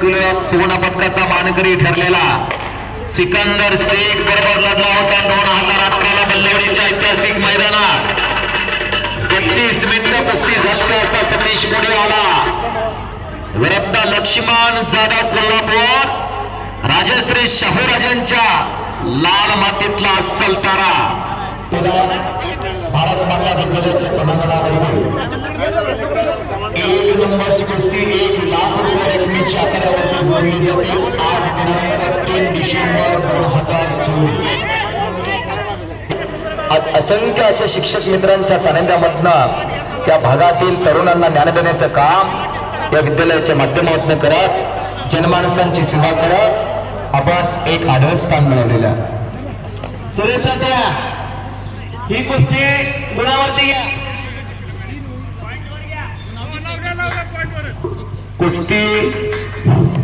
Kilo मानकरी ठरलेला सिकंदर शेख बरोबर लढला होता. दोन हजार अकराला बल्लेवडीच्या ऐतिहासिक मैदानात. बत्तीस मिनिट कुस्ती झाली असा सतीश मोडी आला. विरुद्ध लक्ष्मण जाधव कोल्हापूर राजश्री शाहूराजांच्या लाल मातीतला अस्सल तारा तिला भारत माता विद्यालयाच्या क्रमांकावरती एक नंबरची कुस्ती एक लाख रुपये रकमेची आकड्यावरती जोडली जाते. आज दिनांक तीन डिसेंबर दोन हजार चोवीस. आज असंख्य अशा शिक्षक मित्रांच्या सानिध्यामधनं या भागातील तरुणांना ज्ञान देण्याचं काम या विद्यालयाच्या माध्यमातून करत जनमानसांची सेवा करत आपण एक आदर्श स्थान मिळवलेलं सुरेश ही कुस्ती गुणावरती घ्या. कुस्ती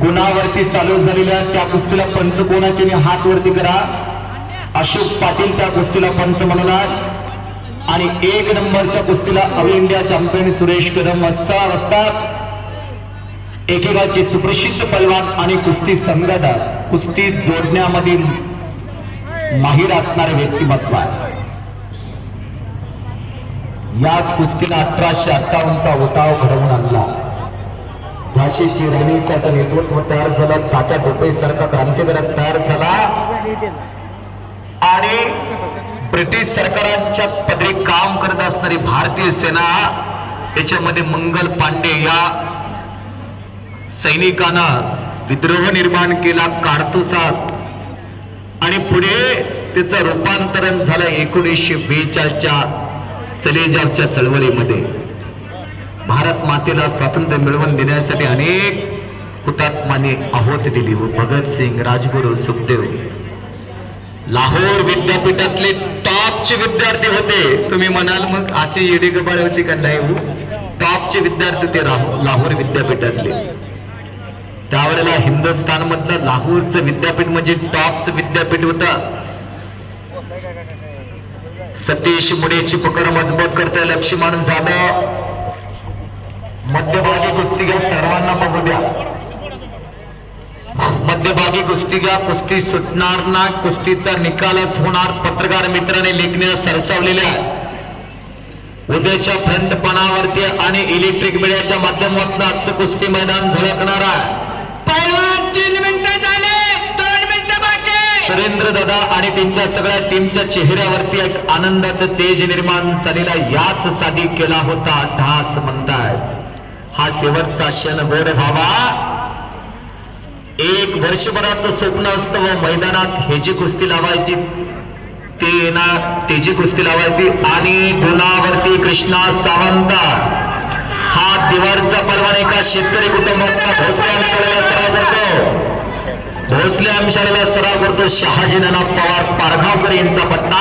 गुणावरती चालू झालेल्या त्या कुस्तीला पंच कोणा हात वरती करा. अशोक पाटील त्या कुस्तीला पंच म्हणून आणि एक नंबरच्या कुस्तीला all India champion Suresh Kadam असता असतात एकेकाचे सुप्रसिद्ध पलवान आणि कुस्ती संघटक कुस्ती जोडण्यामध्ये माहीर असणारे व्यक्तिमत्व आहे. याच कुस्तीला अठराशे अठ्ठावन्नचा उठाव घडवून आणला. झाशीची राणीचं नेतृत्व तयार झालं. तात्या टोपे सारखा क्रांतिकारक तयार झाला. आणि ब्रिटिश सरकारांच्या पदरी काम करत असणारी भारतीय सेना त्याच्यामध्ये मंगल पांडे या सैनिकानं विद्रोह निर्माण केला कारतुसात आणि पुढे त्याचं रूपांतरण झालं एकोणीसशे बेचाळीसच्या चलेजावच्या चळवळीमध्ये. भारत मातेला स्वातंत्र्य मिळवून देण्यासाठी अनेक हुतात्माने आहोत दिली. भगतसिंग राजगुरू सुखदेव. लाहोर विद्यापीठातले टॉपचे विद्यार्थी होते. तुम्ही म्हणाल मग असे येडे गबाळ होती का नाही? टॉपचे विद्यार्थी ते लाहोर विद्यापीठातले. त्यावेळेला हिंदुस्थान मधलं लाहोरचं विद्यापीठ म्हणजे टॉपचं विद्यापीठ होतं. सतीश मुडेची पकड मजबूत करते लक्ष्मण जाधव. मध्यभागी कुस्ती सर्वांना बघू द्या. मध्यभागी कुस्तीगा कुस्ती सुटणार ना कुस्तीचा निकालच होणार. पत्रकार मित्राने लेखण्या सरसावलेल्या उद्याच्या फ्रंटपणावरती आणि इलेक्ट्रिक मीडियाच्या माध्यमातून आजचं कुस्ती मैदान झळकणार आहे पहिलवान तीन मिनिटं झाले दोन मिनिटं बाकी सुरेंद्र दादा आणि त्यांच्या सगळ्या टीमच्या चेहऱ्यावरती एक आनंदाचं तेज निर्माण झालेला याच साठी केला होता ढास म्हणतायत हा शेवटचा क्षण गोड व्हावा. एक वर्षभराचं स्वप्न असतं व मैदानात हे जी कुस्ती लावायची. ते ना त्याची कुस्ती लावायची आणि गुणावरती कृष्णा सावंत. हा दिवारचा परवान एका शेतकरी कुटुंबातला भोसले अंशाला सराव करतो शहाजी नाना पवार पारगावकर यांचा पत्ता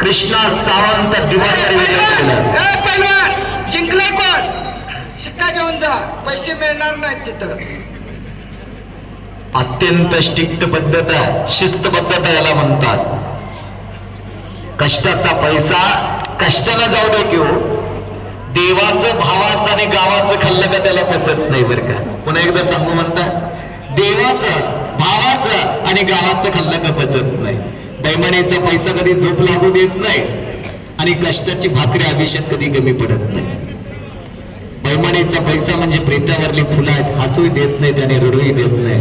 कृष्णा सावंत दिवाळी जिंकलाय कोण? शिक्का घेऊन जा पैसे मिळणार नाहीत तिथं. अत्यंत स्ट्रिक्ट पद्धत आहे शिस्तबद्धता याला म्हणतात. कष्टाचा पैसा कष्टाला जाऊ दे की हो देवाचं भावाचं आणि गावाचं खाल्लं का त्याला पचत नाही बरं का? पुन्हा एकदा सांगू म्हणता देवाचं भावाचं आणि गावाचं खाल्लं का पचत नाही. बैमानेचा पैसा कधी झोप लागू देत नाही आणि कष्टाची भाकरी आयुष्यात कधी कमी पडत नाही. बैमानेचा पैसा म्हणजे प्रेतावरली फुलं आहेत हसूही देत नाही त्याने रडूही देत नाही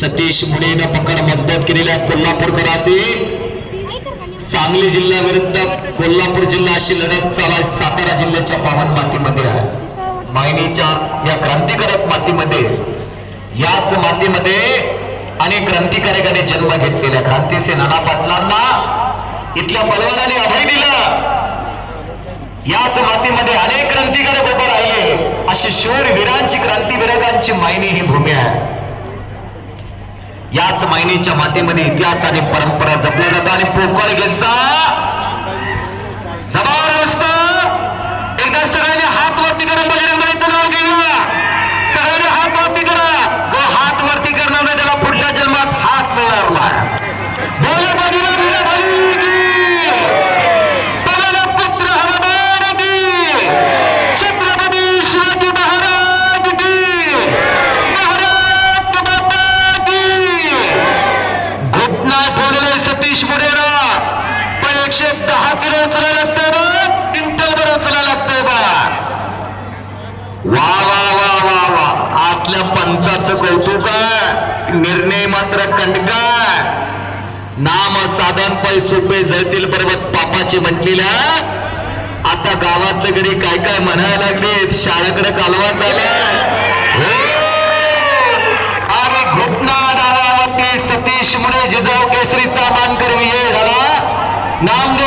सतीश मुनेनं पकड मजबूत केलेल्या कोल्हापूरकराचे. सांगली जिल्ह्याविरुद्ध कोल्हापूर जिल्हा अशी लढत चालू सातारा जिल्ह्याच्या पावन मातीमध्ये आहे. मायनीच्या या क्रांतिकारक मातीमध्ये याच मातीमध्ये अनेक क्रांतिकारकांनी जन्म घेतलेल्या क्रांतीचे नाना पाटलांना इथल्या पलवानाने अभय दिलं. याच मातीमध्ये अनेक क्रांतिकारक उभे राहिले. अशी शूरवीरांची वीरांची क्रांतीवीरकांची मायनी ही भूमी आहे. याच मायनीच्या मातीमध्ये इतिहास आणि परंपरा जपल्या जातात आणि पोकळ घेसा जबरदस्त एकदा सगळं हात वरती करून बजरंग बलीचं नाव घेऊया सगळ्यांनी हात वरती करा जो हात वरती करणार नाही त्याला पुढल्या जन्मात हात मिळणार नाही बोला बजरंग बली की. पवन पुत्र हनुमान की. छत्रपती शिवाजी महाराज की. महाराज वा वा वा वा वा आपल्या पंचाचं कौतुक निर्णय मात्र कंडका नाम साधन पै सोपे जळतील पर्वत पापाची म्हटलेल्या. आता गावातले घरी काय काय म्हणायला लागलेत? शाळेकडे कालवा झाला आणि हो! घुटना डाळावरती सतीश मुळे जिजाऊ केसरीचा मानकरी विजय झाला. नामदेव